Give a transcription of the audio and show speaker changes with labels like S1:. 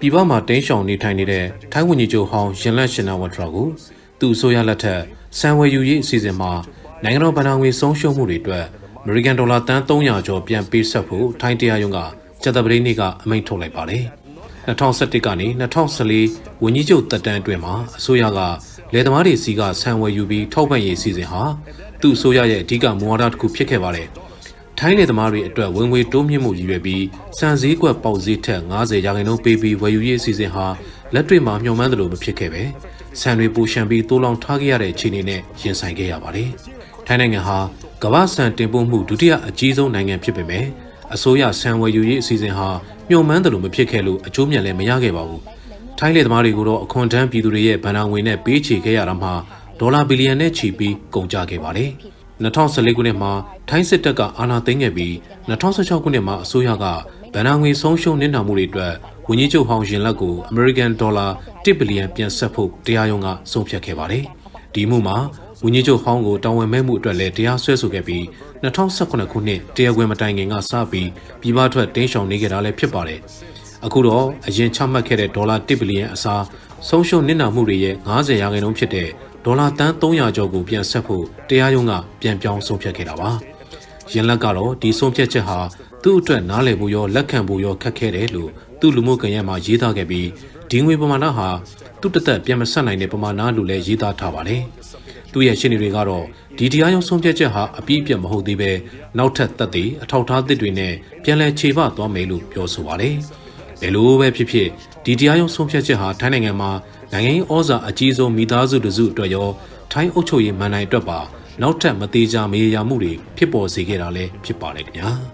S1: ပြည်ပမှာတင်းရှောင်နေထိုင်နေတဲ့ထိုင်းဝန်ကြီးချုပ်ဟောင်းရင်လန့်ရှင်နာဝတ္ထရာကိုသူအစိုးရလက်ထက်စံဝယ်ယူရေးအစီအစဉ်မှာနိုင်ငံတော်ဘဏ္ဍာငွေဆုံးရှုံးမှုတွေအတွက်အမေရိကန်ဒေါ်လာတန်300ကျော်ပြန်ပေးဆက်ဖို့ထိုင်းတရားရုံးကကြက်တပတိနေ့ကအမိန့်ထုတ်လိုက်ပါတယ်။2017ကနေ2014ဝန်ကြီးချုပ်တက်တန်းအတွင်းမှာအစိုးရကလယ်သမားတွေစီကဆံဝယ်ယူပြီးထောက်ပံ့ရေးအစီအစဉ်ဟာသူ့အစိုးရရဲ့အဓိကမူဝါဒတစ်ခုဖြစ်ခဲ့ပါတယ်။ ထိုင်းနယ်သမားတွေအတွက်ဝင်ငွေတိုးမြင့်မှုရည်ရွယ်ပြီးစံစည်းကွက်ပေါက်ဈေးထက်90ရာခိုင်နှုန်းပေးပြီးဝယ်ယူရေးအစီအစဉ်ဟာလက်တွေ့မှာမျှော်မှန်းသလိုမဖြစ်ခဲ့ပဲဆန်တွေပူရှံပြီးတိုးလောင်ထားခဲ့ရတဲ့အခြေအနေနဲ့ရင်ဆိုင်ခဲ့ရပါတယ်။ထိုင်းနိုင်ငံဟာကမ္ဘာဆန်တင်ပို့မှုဒုတိယအကြီးဆုံးနိုင်ငံဖြစ်ပေမဲ့အစိုးရဆန်ဝယ်ယူရေးအစီအစဉ်ဟာမျှော်မှန်းသလိုမဖြစ်ခဲ့လို့အကျိုးမြတ်လည်းမရခဲ့ပါဘူး။ထိုင်းနယ်သမားတွေကိုတော့အခွန်ထမ်းပြည်သူတွေရဲ့ဗန်နာငွေနဲ့ပေးချေခဲ့ရတာမှာဒေါ်လာဘီလီယံနဲ့ချီပြီးကုန်ကျခဲ့ပါတယ်။ 2014ခုနှစ်မှာထိုင်းစစ်တပ်ကအာဏာသိမ်းခဲ့ပြီး2016ခုနှစ်မှာအစိုးရကဗန်နာငွေဆုံးရှုံးနစ်နာမှုတွေအတွက်ဝန်ကြီးချုပ်ဟောင်းရင်လက်ကို American Dollar 1ဘီလီယံပြန်ဆက်ဖို့တရားရုံးကဆုံးဖြတ်ခဲ့ပါတယ်။ဒီမှုမှာဝန်ကြီးချုပ်ဟောင်းကိုတာဝန်မဲ့မှုအတွက်လည်းတရားစွဲဆိုခဲ့ပြီး2018ခုနှစ်တရားဝင်မတိုင်ခင်ကစပြီးပြည်ပထွက်တင်းရှောင်နေကြတာလည်းဖြစ်ပါတယ်။အခုတော့အရင်ချမှတ်ခဲ့တဲ့ဒေါ်လာ1ဘီလီယံအစားဆုံးရှုံးနစ်နာမှုတွေရဲ့90ရာခိုင်နှုန်းဖြစ်တဲ့ ဒေါ်လာတန်း300ကျော်ကိုပြန်ဆက်ဖို့တရားရုံးကပြန်ပြောင်းဆုံးဖြတ်ခဲ့တာပါ။ရင်းလက်ကတော့ဒီဆုံးဖြတ်ချက်ဟာသူ့အတွက်နားလည်ဖို့ရောလက်ခံဖို့ရောခက်ခဲတယ်လို့သူ့လူမှုကွန်ရက်မှာရေးသားခဲ့ပြီးဒီငွေပမာဏဟာသူ့တသက်ပြန်မဆက်နိုင်တဲ့ပမာဏလို့လည်းရေးသားထားပါတယ်။သူ့ရဲ့ရှင်းနေတွေကတော့ဒီတရားရုံးဆုံးဖြတ်ချက်ဟာအပြည့်အပြတ်မဟုတ်သေးပဲနောက်ထပ်သက်သေအထောက်အထားသစ်တွေနဲ့ပြန်လည်ခြေပသွားမယ်လို့ပြောဆိုပါတယ်။ဘယ်လိုပဲဖြစ်ဖြစ် ဒီတရားရုံးဆုံးဖြတ်ချက်ဟာထိုင်းနိုင်ငံမှာနိုင်ငံရေးဩဇာအကြီးဆုံးမိသားစုတစုအတွက်ရောထိုင်းအုပ်ချုပ်ရေးမန်နိုင်အတွက်ပါနောက်ထပ်မသေးချာမရေရာမှုတွေဖြစ်ပေါ်စေခဲ့တာလည်းဖြစ်ပါတယ်ခင်ဗျာ